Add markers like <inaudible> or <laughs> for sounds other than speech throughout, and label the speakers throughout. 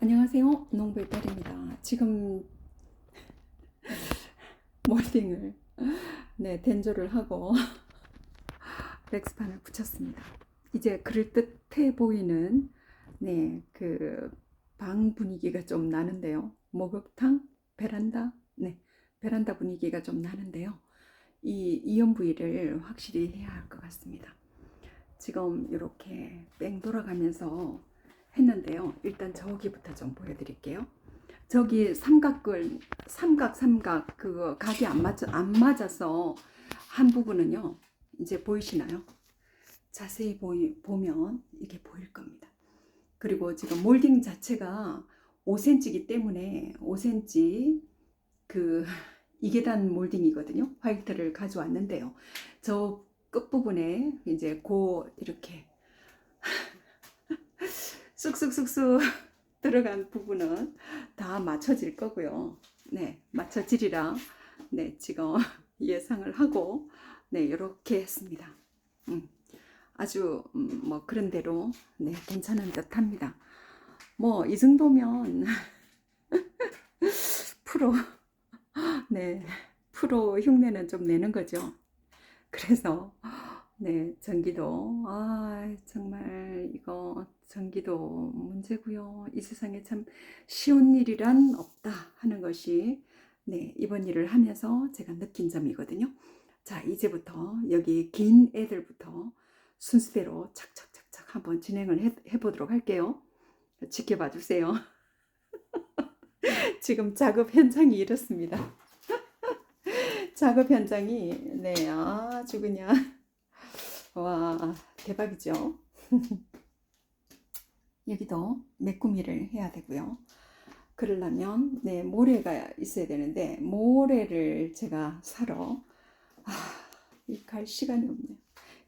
Speaker 1: 안녕하세요. 농부의 딸입니다. 지금 <laughs> 몰딩을 네, 된조를 하고 <laughs> 렉스판을 붙였습니다. 이제 그럴듯해 보이는 네, 그 방 분위기가 좀 나는데요. 목욕탕, 베란다, 네, 베란다 분위기가 좀 나는데요. 이 이연 부위를 확실히 해야 할 것 같습니다. 지금 이렇게 뺑 돌아가면서 했는데요. 일단 저기부터 좀 보여드릴게요. 저기 삼각글, 삼각, 삼각, 그 각이 안 맞아, 안 맞아서 한 부분은요. 이제 보이시나요? 자세히 보이, 보면 이게 보일 겁니다. 그리고 지금 몰딩 자체가 5cm이기 때문에 5cm 그 이계단 몰딩이거든요. 화이트를 가져왔는데요. 저 끝부분에 이제 고 이렇게 쑥쑥쑥쑥 <laughs> 들어간 부분은 다 맞춰질 거고요. 네, 맞춰지리라 네, 지금 <laughs> 예상을 하고 네, 이렇게 했습니다. 음, 아주 음, 뭐 그런 대로 네, 괜찮은 듯합니다. 뭐 이 정도면 <laughs> 프로 네, 프로 흉내는 좀 내는 거죠. 그래서 네, 전기도 아, 정말 이거 전기도 문제고요. 이 세상에 참 쉬운 일이란 없다 하는 것이 네, 이번 일을 하면서 제가 느낀 점이거든요. 자, 이제부터 여기 긴 애들부터 순서대로 착착착착 한번 진행을 해, 해보도록 할게요. 지켜봐 주세요. <laughs> 지금 작업 현장이 이렇습니다. <laughs> 작업 현장이 네 아주 그냥 와 대박이죠. <laughs> 여기도 메꾸미를 해야 되고요. 그러려면 네 모래가 있어야 되는데 모래를 제가 사러 아, 이갈 시간이 없네요.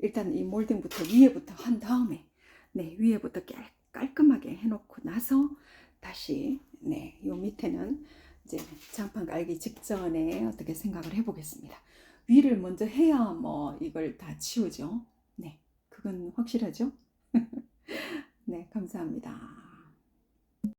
Speaker 1: 일단 이 몰딩부터 위에부터 한 다음에 네 위에부터 깔, 깔끔하게 해놓고 나서 다시 네 요 밑에는 이제 장판 깔기 직전에 어떻게 생각을 해보겠습니다. 위를 먼저 해야 뭐 이걸 다 치우죠. 네, 그건 확실하죠? <laughs> 네, 감사합니다.